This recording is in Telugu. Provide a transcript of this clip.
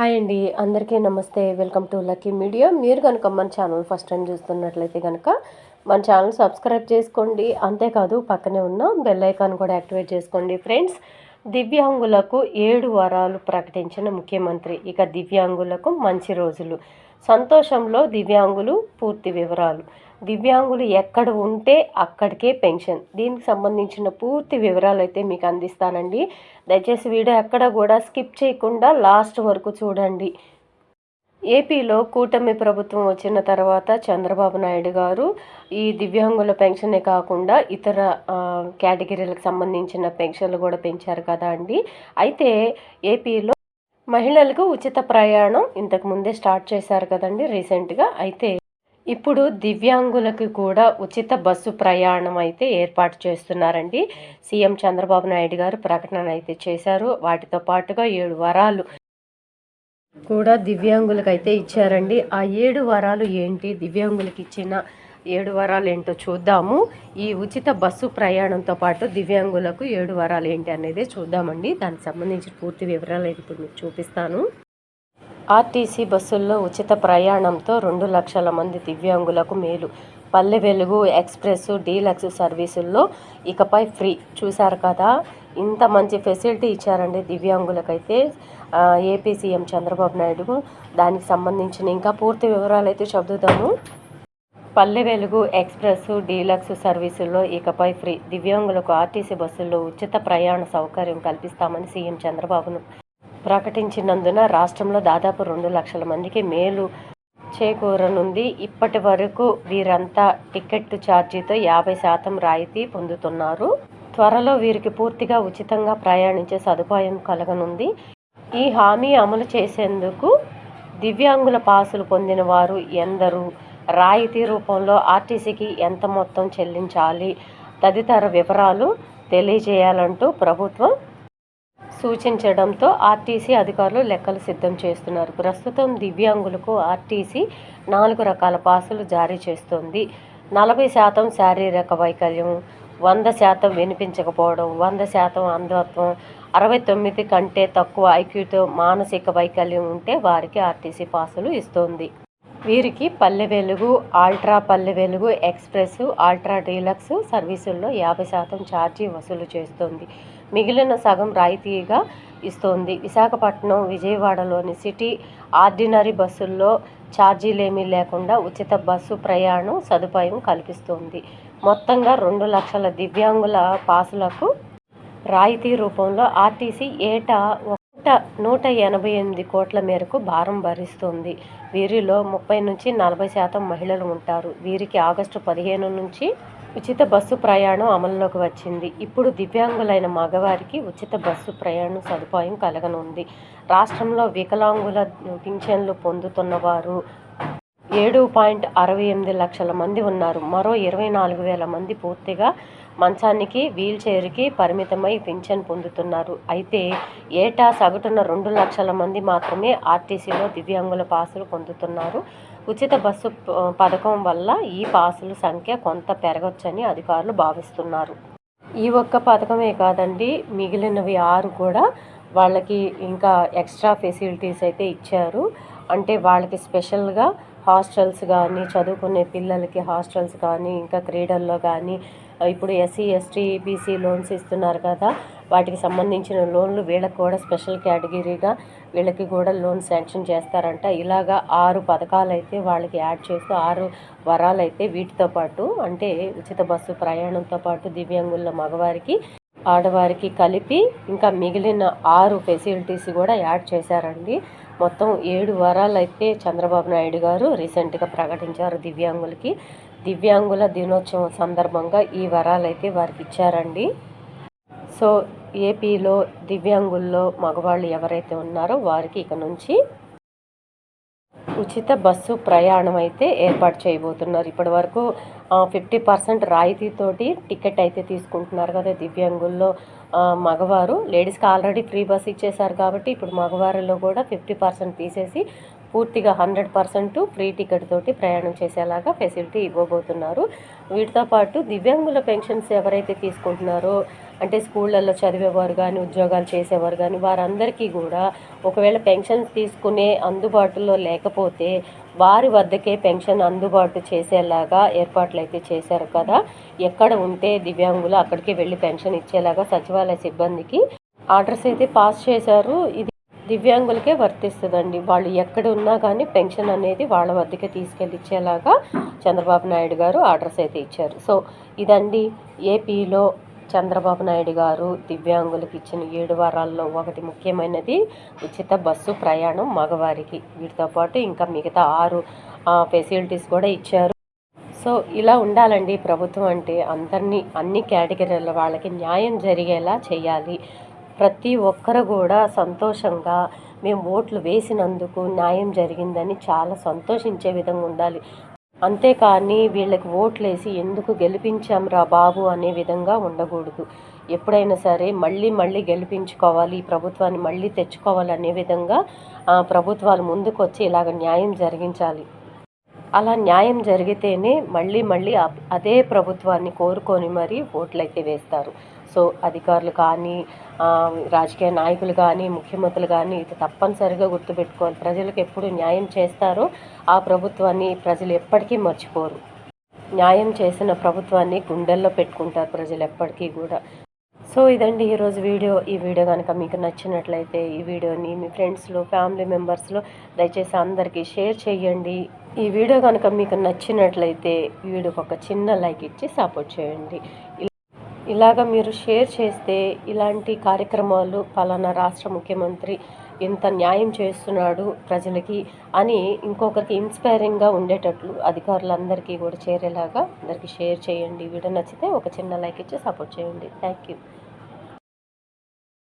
హాయ్ అండి. అందరికీ నమస్తే. Welcome to lucky media. మీరు కనుక మన ఛానల్ ఫస్ట్ టైం చూస్తున్నట్లయితే కనుక మన ఛానల్ సబ్స్క్రైబ్ చేసుకోండి. అంతేకాదు పక్కనే ఉన్న బెల్ ఐకాన్ కూడా యాక్టివేట్ చేసుకోండి. ఫ్రెండ్స్ దివ్యాంగులకు ఏడు వరాలు ప్రకటించిన ముఖ్యమంత్రి. ఇక దివ్యాంగులకు మంచి రోజులు. సంతోషంలో దివ్యాంగులు పూర్తి వివరాలు. దివ్యాంగులు ఎక్కడ ఉంటే అక్కడికే పెన్షన్. దీనికి సంబంధించిన పూర్తి వివరాలు అయితే మీకు అందిస్తానండి. దయచేసి వీడియో ఎక్కడ కూడా స్కిప్ చేయకుండా లాస్ట్ వరకు చూడండి. ఏపీలో కూటమి ప్రభుత్వం వచ్చిన తర్వాత చంద్రబాబు నాయుడు గారు ఈ దివ్యాంగుల పెన్షనే కాకుండా ఇతర కేటగిరీలకు సంబంధించిన పెన్షన్లు కూడా పెంచారు కదా అండి. అయితే ఏపీలో మహిళలకు ఉచిత ప్రయాణం ఇంతకు ముందే స్టార్ట్ చేశారు కదండి రీసెంట్గా. అయితే ఇప్పుడు దివ్యాంగులకు కూడా ఉచిత బస్సు ప్రయాణం అయితే ఏర్పాటు చేస్తున్నారండి. సీఎం చంద్రబాబు నాయుడు గారు ప్రకటన అయితే చేశారు. వాటితో పాటుగా ఏడు వరాలు కూడా దివ్యాంగులకు అయితే ఇచ్చారండి. ఆ ఏడు వరాలు ఏంటి? దివ్యాంగులకు ఇచ్చిన ఏడు వరాలు ఏంటో చూద్దాము. ఈ ఉచిత బస్సు ప్రయాణంతో పాటు దివ్యాంగులకు ఏడు వరాలు ఏంటి అనేది చూద్దామండి. దానికి సంబంధించిన పూర్తి వివరాలు అయితే ఇప్పుడు మీకు చూపిస్తాను. ఆర్టీసీ బస్సుల్లో ఉచిత ప్రయాణంతో రెండు లక్షల మంది దివ్యాంగులకు మేలు. పల్లె వెలుగు ఎక్స్ప్రెస్ డీలక్స్ సర్వీసుల్లో ఇకపై ఫ్రీ. చూశారు కదా? ఇంత మంచి ఫెసిలిటీ ఇచ్చారండి దివ్యాంగులకైతే. ఏపీ సీఎం చంద్రబాబు నాయుడు దానికి సంబంధించిన ఇంకా పూర్తి వివరాలు అయితే చదువుతాము పల్లె వెలుగు ఎక్స్ప్రెస్ డీలక్స్ సర్వీసుల్లో ఇకపై ఫ్రీ. దివ్యాంగులకు ఆర్టీసీ బస్సుల్లో ఉచిత ప్రయాణ సౌకర్యం కల్పిస్తామని సీఎం చంద్రబాబును ప్రకటించినందున రాష్ట్రంలో దాదాపు రెండు లక్షల మందికి మేలు చేకూరనుంది. ఇప్పటి వరకు వీరంతా టికెట్ ఛార్జీతో యాభై శాతం రాయితీ పొందుతున్నారు. త్వరలో వీరికి పూర్తిగా ఉచితంగా ప్రయాణించే సదుపాయం కలగనుంది. ఈ హామీ అమలు చేసేందుకు దివ్యాంగుల పాసులు పొందిన వారు ఎందరు? రాయితీ రూపంలో ఆర్టీసీకి ఎంత మొత్తం చెల్లించాలి? తదితర వివరాలు తెలియజేయాలంటూ ప్రభుత్వం సూచించడంతో ఆర్టీసీ అధికారులు లెక్కలు సిద్ధం చేస్తున్నారు. ప్రస్తుతం దివ్యాంగులకు ఆర్టీసీ నాలుగు రకాల పాసులు జారీ చేస్తోంది. నలభై శాతం శారీరక వైకల్యం వంద శాతం వినిపించకపోవడం వంద శాతం అంధత్వం అరవై తొమ్మిది కంటే తక్కువ ఐక్యూతో మానసిక వైకల్యం ఉంటే వారికి ఆర్టీసీ పాసులు ఇస్తోంది. వీరికి Palle Velugu ultra Palle Velugu express ultra deluxe సర్వీసుల్లో యాభై శాతం ఛార్జీ వసూలు చేస్తోంది. మిగిలిన సగం రాయితీగా ఇస్తోంది. విశాఖపట్నం విజయవాడలోని సిటీ ఆర్డినరీ బస్సుల్లో ఛార్జీలేమీ లేకుండా ఉచిత బస్సు ప్రయాణం సదుపాయం కల్పిస్తోంది. మొత్తంగా రెండు లక్షల దివ్యాంగుల పాసులకు రాయితీ రూపంలో ఆర్టీసీ ఏటా నూట నూట ఎనభై ఎనిమిది కోట్ల మేరకు భారం భరిస్తుంది. వీరిలో ముప్పై నుంచి నలభై శాతం మహిళలు ఉంటారు. వీరికి ఆగస్టు పదిహేను నుంచి ఉచిత బస్సు ప్రయాణం అమల్లోకి వచ్చింది. ఇప్పుడు దివ్యాంగులైన మగవారికి ఉచిత బస్సు ప్రయాణం సదుపాయం కలగనుంది. రాష్ట్రంలో వికలాంగుల పింఛన్లు పొందుతున్న వారు ఏడు పాయింట్ అరవై ఎనిమిది లక్షల మంది ఉన్నారు. మరో ఇరవై నాలుగు వేల మంది పూర్తిగా మంచానికి వీల్ చైర్కి పరిమితమై పింఛన్ పొందుతున్నారు. అయితే ఏటా సగటున రెండు లక్షల మంది మాత్రమే ఆర్టీసీలో దివ్యాంగుల పాసులు పొందుతున్నారు. ఉచిత బస్సు పథకం వల్ల ఈ పాసుల సంఖ్య కొంత పెరగొచ్చని అధికారులు భావిస్తున్నారు. ఈ ఒక్క పథకమే కాదండి మిగిలినవి ఆరు కూడా వాళ్ళకి ఇంకా ఎక్స్ట్రా ఫెసిలిటీస్ అయితే ఇచ్చారు. అంటే వాళ్ళకి స్పెషల్గా హాస్టల్స్ కానీ చదువుకునే పిల్లలకి హాస్టల్స్ కానీ ఇంకా క్రీడల్లో కానీ ఇప్పుడు ఎస్సీ ఎస్టీ బీసీ లోన్స్ ఇస్తున్నారు కదా. వాటికి సంబంధించిన లోన్లు వీళ్ళకి కూడా స్పెషల్ కేటగిరీగా వీళ్ళకి కూడా లోన్ శాంక్షన్ చేస్తారంట. ఇలాగా ఆరు పథకాలు అయితే వాళ్ళకి యాడ్ చేస్తూ ఆరు వరాలు అయితే వీటితో పాటు అంటే ఉచిత బస్సు ప్రయాణంతో పాటు దివ్యాంగుల మగవారికి ఆడవారికి కలిపి ఇంకా మిగిలిన ఆరు ఫెసిలిటీస్ కూడా యాడ్ చేశారండి. మొత్తం ఏడు వరాలు అయితే చంద్రబాబు నాయుడు గారు రీసెంట్గా ప్రకటించారు దివ్యాంగులకి. దివ్యాంగుల దినోత్సవం సందర్భంగా ఈ వరాలైతే వారికి ఇచ్చారండి. సో ఏపీలో దివ్యాంగుల్లో మగవాళ్ళు ఎవరైతే ఉన్నారో వారికి ఇక నుంచి ఉచిత బస్సు ప్రయాణం అయితే ఏర్పాటు చేయబోతున్నారు. ఇప్పటి వరకు ఫిఫ్టీ పర్సెంట్ రాయితీతోటి టికెట్ అయితే తీసుకుంటున్నారు కదా దివ్యాంగుల్లో మగవారు. లేడీస్కి ఆల్రెడీ ఫ్రీ బస్ ఇచ్చేశారు కాబట్టి ఇప్పుడు మగవారిలో కూడా ఫిఫ్టీ పర్సెంట్ తీసేసి పూర్తిగా హండ్రెడ్ పర్సెంట్ ఫ్రీ టికెట్ తోటి ప్రయాణం చేసేలాగా ఫెసిలిటీ ఇవ్వబోతున్నారు. వీటితో పాటు దివ్యాంగుల పెన్షన్స్ ఎవరైతే తీసుకుంటున్నారో అంటే స్కూళ్ళల్లో చదివేవారు కానీ ఉద్యోగాలు చేసేవారు కానీ వారందరికీ కూడా ఒకవేళ పెన్షన్స్ తీసుకునే అందుబాటులో లేకపోతే వారి వద్దకే పెన్షన్ అందుబాటు చేసేలాగా ఏర్పాట్లు అయితే చేశారు కదా. ఎక్కడ ఉంటే దివ్యాంగులు అక్కడికి వెళ్ళి పెన్షన్ ఇచ్చేలాగా సచివాలయ సిబ్బందికి ఆర్డర్స్ అయితే పాస్ చేశారు. ఇది దివ్యాంగులకే వర్తిస్తుందండి. వాళ్ళు ఎక్కడ ఉన్నా కానీ పెన్షన్ అనేది వాళ్ళ వద్దకే తీసుకెళ్ళి ఇచ్చేలాగా చంద్రబాబు నాయుడు గారు ఆర్డర్స్ అయితే ఇచ్చారు. సో ఇదండి ఏపీలో చంద్రబాబు నాయుడు గారు దివ్యాంగులకు ఇచ్చిన ఏడు వారాల్లో ఒకటి ముఖ్యమైనది ఉచిత బస్సు ప్రయాణం మగవారికి. వీటితో పాటు ఇంకా మిగతా ఆరు ఫెసిలిటీస్ కూడా ఇచ్చారు. సో ఇలా ఉండాలండి ప్రభుత్వం అంటే అందరినీ అన్ని కేటగిరీల వాళ్ళకి న్యాయం జరిగేలా చేయాలి. ప్రతి ఒక్కరు కూడా సంతోషంగా మేము ఓట్లు వేసినందుకు న్యాయం జరిగిందని చాలా సంతోషించే విధంగా ఉండాలి. అంతేకాని వీళ్ళకి ఓట్లేసి ఎందుకు గెలిపించాం రా బాబు అనే విధంగా ఉండకూడదు. ఎప్పుడైనా సరే మళ్ళీ మళ్ళీ గెలిపించుకోవాలి ఈ ప్రభుత్వాన్ని మళ్ళీ తెచ్చుకోవాలి అనే విధంగా ప్రభుత్వాలు ముందుకు వచ్చి ఇలాగ న్యాయం జరిగించాలి. అలా న్యాయం జరిగితేనే మళ్ళీ మళ్ళీ అదే ప్రభుత్వాన్ని కోరుకొని మరీ ఓట్లయితే వేస్తారు. సో అధికారులు కానీ రాజకీయ నాయకులు కానీ ముఖ్యమంత్రులు కానీ ఇది తప్పనిసరిగా గుర్తుపెట్టుకోవాలి. ప్రజలకు ఎప్పుడు న్యాయం చేస్తారో ఆ ప్రభుత్వాన్ని ప్రజలు ఎప్పటికీ మర్చిపోరు. న్యాయం చేసిన ప్రభుత్వాన్ని గుండెల్లో పెట్టుకుంటారు ప్రజలు ఎప్పటికీ కూడా. సో ఇదండి ఈరోజు వీడియో. ఈ వీడియో కనుక మీకు నచ్చినట్లయితే ఈ వీడియోని మీ ఫ్రెండ్స్లో ఫ్యామిలీ మెంబర్స్లో దయచేసి అందరికీ షేర్ చేయండి. ఈ వీడియో కనుక మీకు నచ్చినట్లయితే వీడియోకి ఒక చిన్న లైక్ ఇచ్చి సపోర్ట్ చేయండి. ఇలాగ మీరు షేర్ చేస్తే ఇలాంటి కార్యక్రమాలు పలానా రాష్ట్ర ముఖ్యమంత్రి ఎంత న్యాయం చేస్తున్నాడు ప్రజలకి అని ఇంకొకరికి ఇన్స్పైరింగ్గా ఉండేటట్లు అధికారులందరికీ కూడా చేరేలాగా అందరికీ షేర్ చేయండి. వీడియో నచ్చితే ఒక చిన్న లైక్ ఇచ్చి సపోర్ట్ చేయండి. Thank you